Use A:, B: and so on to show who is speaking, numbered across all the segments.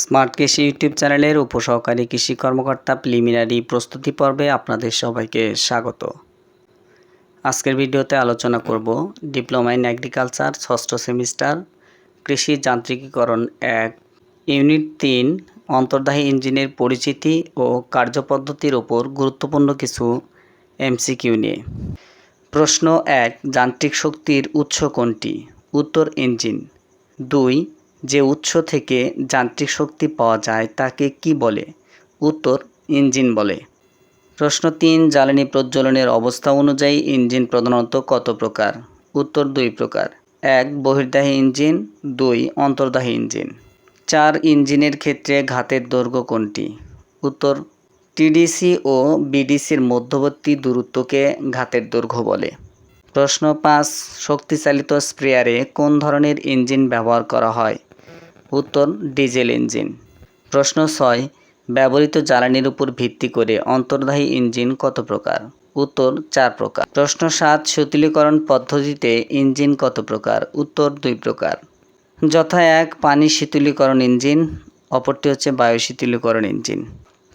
A: Smart কৃষি YouTube চ্যানেলের উপসহকারী কৃষি কর্মকর্তা প্রিলিমিনারি প্রস্তুতি পর্বে আপনাদের সবাইকে স্বাগত। আজকের ভিডিওতে আলোচনা করব ডিপ্লোমা ইন এগ্রিকালচার, ষষ্ঠ সেমিস্টার, কৃষি যান্ত্রিকীকরণ এক, ইউনিট তিন, অন্তর্দাহী ইঞ্জিনের পরিচিতি ও কার্যপদ্ধতির ওপর গুরুত্বপূর্ণ কিছু এমসিকিউ নিয়ে। প্রশ্ন এক, যান্ত্রিক শক্তির উৎস কোনটি? উত্তর ইঞ্জিন। দুই যে উৎস থেকে যান্ত্রিক শক্তি পাওয়া যায় তাকে কি বলে? উত্তর, ইঞ্জিন বলে। প্রশ্ন তিন, জ্বালানি প্রজ্বলনের অবস্থা অনুযায়ী ইঞ্জিন প্রধানত কত প্রকার? উত্তর দুই প্রকার। এক, বহির্দাহী ইঞ্জিন। দুই, অন্তর্দাহী ইঞ্জিন। চার, ইঞ্জিনের ক্ষেত্রে ঘাতের দৈর্ঘ্য কোনটি? উত্তর, টিডিসি ও বিডিসির মধ্যবর্তী দূরত্বকে ঘাতের দৈর্ঘ্য বলে। প্রশ্ন পাঁচ, শক্তিচালিত স্প্রেয়ারে কোন ধরনের ইঞ্জিন ব্যবহার করা হয়? উত্তর ডিজেল ইঞ্জিন। প্রশ্ন ছয়, ব্যবহৃত জ্বালানির উপর ভিত্তি করে অন্তর্দাহী ইঞ্জিন কত প্রকার? উত্তর, চার প্রকার। প্রশ্ন সাত শীতলীকরণ পদ্ধতিতে ইঞ্জিন কত প্রকার? উত্তর, দুই প্রকার। যথা এক, পানি শীতলীকরণ ইঞ্জিন, অপরটি হচ্ছে বায়ু শীতলীকরণ ইঞ্জিন।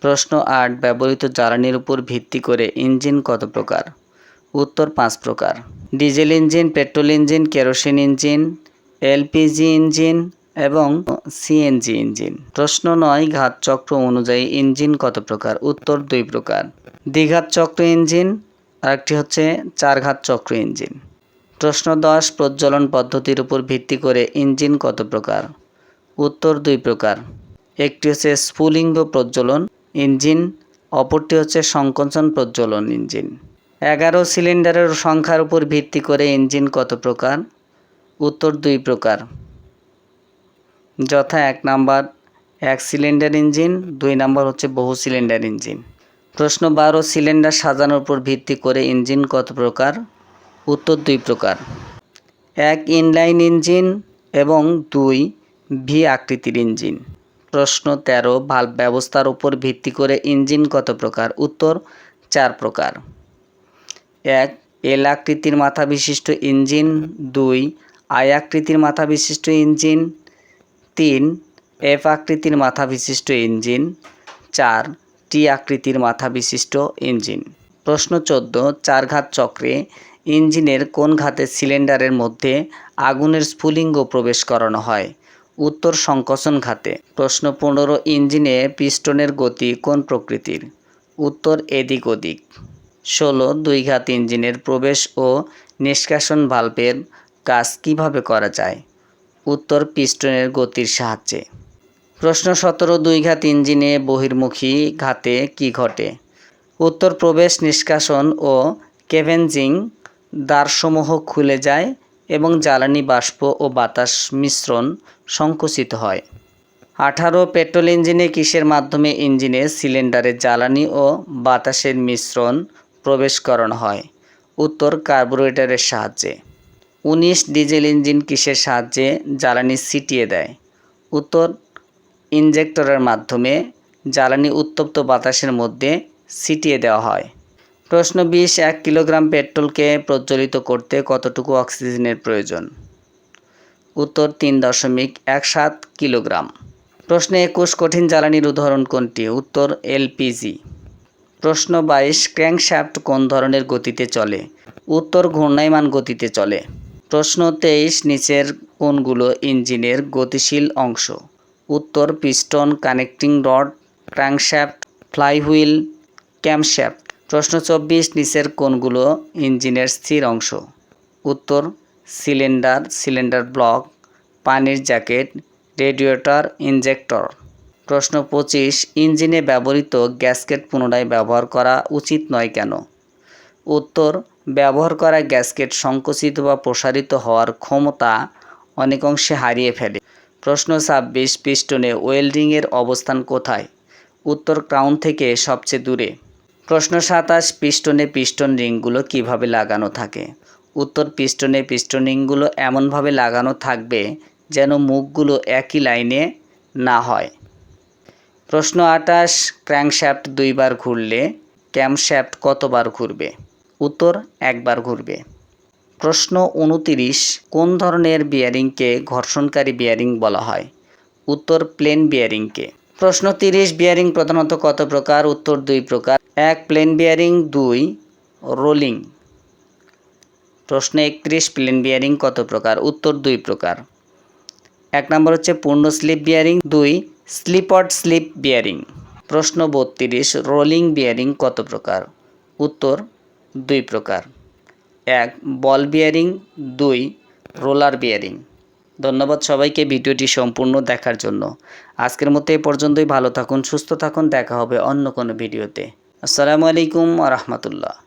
A: প্রশ্ন আট, ব্যবহৃত জ্বালানির উপর ভিত্তি করে ইঞ্জিন কত প্রকার? উত্তর, পাঁচ প্রকার। Diesel engine, petrol engine, kerosene engine, LPG engine এবং সিএনজি ইঞ্জিন। প্রশ্ন নয়, ঘাত চক্র অনুযায়ী ইঞ্জিন কত প্রকার? উত্তর দুই প্রকার। দ্বিঘাত চক্র ইঞ্জিন, আরেকটি হচ্ছে চার ঘাত চক্র ইঞ্জিন। প্রশ্ন দশ, প্রজ্বলন পদ্ধতির উপর ভিত্তি করে ইঞ্জিন কত প্রকার? উত্তর দুই প্রকার। একটি হচ্ছে স্ফুলিঙ্গ প্রজ্বলন ইঞ্জিন, অপরটি হচ্ছে সংকোচন প্রজ্বলন ইঞ্জিন। এগারো সিলিন্ডারের সংখ্যার উপর ভিত্তি করে ইঞ্জিন কত প্রকার? উত্তর দুই প্রকার। যথা এক নাম্বার, এক সিলিন্ডার ইঞ্জিন, দুই নাম্বার হচ্ছে বহু সিলিন্ডার ইঞ্জিন। প্রশ্ন বারো, সিলিন্ডার সাজানোর উপর ভিত্তি করে ইঞ্জিন কত প্রকার? উত্তর দুই প্রকার। এক ইনলাইন ইঞ্জিন এবং দুই ভি আকৃতির ইঞ্জিন। প্রশ্ন তেরো ভাল্ব ব্যবস্থার উপর ভিত্তি করে ইঞ্জিন কত প্রকার? উত্তর চার প্রকার। এক, এল আকৃতির মাথা বিশিষ্ট ইঞ্জিন, দুই, আই আকৃতির মাথা বিশিষ্ট ইঞ্জিন তিন এফ আকৃতির মাথা বিশিষ্ট ইঞ্জিন। চার টি আকৃতির মাথা বিশিষ্ট ইঞ্জিন। প্রশ্ন চোদ্দ চার ঘাত চক্রে ইঞ্জিনের কোন ঘাতে সিলিন্ডারের মধ্যে আগুনের স্ফুলিঙ্গ প্রবেশ করানো হয়? উত্তর, সংকোচন ঘাতে। প্রশ্ন পনেরো, ইঞ্জিনে পিস্টনের গতি কোন প্রকৃতির? উত্তর, এদিক ওদিক। ষোলো দুই ঘাত ইঞ্জিনের প্রবেশ ও নিষ্কাশন ভাল্বের কাজ কীভাবে করা যায়? উত্তর পিস্টনের গতির সাহায্যে। প্রশ্ন সতেরো দুই ঘাত ইঞ্জিনে বহির্মুখী ঘাতে কি ঘটে? উত্তর প্রবেশ, নিষ্কাশন ও কেভেনজিং দ্বারসমূহ খুলে যায় এবং জ্বালানি বাষ্প ও বাতাস মিশ্রণ সংকুচিত হয়। আঠারো, পেট্রোল ইঞ্জিনে কিসের মাধ্যমে ইঞ্জিনে সিলিন্ডারে জ্বালানি ও বাতাসের মিশ্রণ প্রবেশ করানো হয়? উত্তর, কার্বোরেটরের সাহায্যে। উনিশ ডিজেল ইঞ্জিন কিসের সাহায্যে জ্বালানি ছিটিয়ে দেয়? উত্তর, ইনজেক্টরের মাধ্যমে জ্বালানি উত্তপ্ত বাতাসের মধ্যে ছিটিয়ে দেওয়া হয়। প্রশ্ন বিশ, এক কিলোগ্রাম পেট্রোলকে প্রজ্বলিত করতে কতটুকু অক্সিজেনের প্রয়োজন? উত্তর, তিন দশমিক এক সাত কিলোগ্রাম। প্রশ্ন একুশ, কঠিন জ্বালানির উদাহরণ কোনটি? উত্তর, এলপিজি। প্রশ্ন বাইশ, ক্র্যাঙ্কশ্যাফট কোন ধরনের গতিতে চলে? উত্তর, ঘূর্ণায়মান গতিতে চলে। প্রশ্ন তেইশ নিচের কোনগুলো ইঞ্জিনের গতিশীল অংশ। উত্তর piston connecting rod, crankshaft, flywheel camshaft প্রশ্ন চব্বিশ নিচের কোনগুলো ইঞ্জিনের স্থির অংশ। উত্তর, সিলিন্ডার সিলিন্ডার ব্লক, পানির জ্যাকেট, রেডিয়েটর, ইনজেক্টর। প্রশ্ন পঁচিশ, ইঞ্জিনে ব্যবহৃত গ্যাসকেট পুনরায় ব্যবহার করা উচিত নয় কেন? উত্তর ব্যবহার করা গ্যাসকেট সংকুচিত বা প্রসারিত হওয়ার ক্ষমতা অনেকাংশে হারিয়ে ফেলে। প্রশ্ন ছাব্বিশ, পিস্টনে ওয়েল্ডিংয়ের অবস্থান কোথায়? উত্তর ক্রাউন থেকে সবচেয়ে দূরে। প্রশ্ন সাতাশ, পিস্টনে পিস্টন রিংগুলো কীভাবে লাগানো থাকে? উত্তর পিস্টনে পিস্টন রিংগুলো এমনভাবে লাগানো থাকবে যেন মুখগুলো একই লাইনে না হয়। প্রশ্ন আটাশ, ক্র্যাঙ্কশ্যাফট দুইবার ঘুরলে ক্যামশ্যাফট কতবার ঘুরবে? উত্তর একবার ঘুরবে। প্রশ্ন উনতিরিশ, কোন ধরনের বিয়ারিংকে ঘর্ষণকারী বিয়ারিং বলা হয়? উত্তর, প্লেন বিয়ারিংকে। প্রশ্ন তিরিশ, বিয়ারিং প্রধানত কত প্রকার? উত্তর দুই প্রকার। এক, প্লেন বিয়ারিং। দুই, রোলিং। প্রশ্ন একত্রিশ, প্লেন বিয়ারিং কত প্রকার? উত্তর দুই প্রকার। এক নম্বর হচ্ছে পূর্ণ স্লিপ বিয়ারিং। দুই, স্লিপড স্লিপ বিয়ারিং। প্রশ্ন বত্রিশ, রোলিং বিয়ারিং কত প্রকার? উত্তর দুই প্রকার। এক, বল বিয়ারিং। দুই, রোলার বিয়ারিং। ধন্যবাদ সবাইকে ভিডিওটি সম্পূর্ণ দেখার জন্য। আজকের মতো এ পর্যন্তই। ভালো থাকুন, সুস্থ থাকুন। দেখা হবে অন্য কোনো ভিডিওতে। আসসালামু আলাইকুম রহমতুল্লাহ।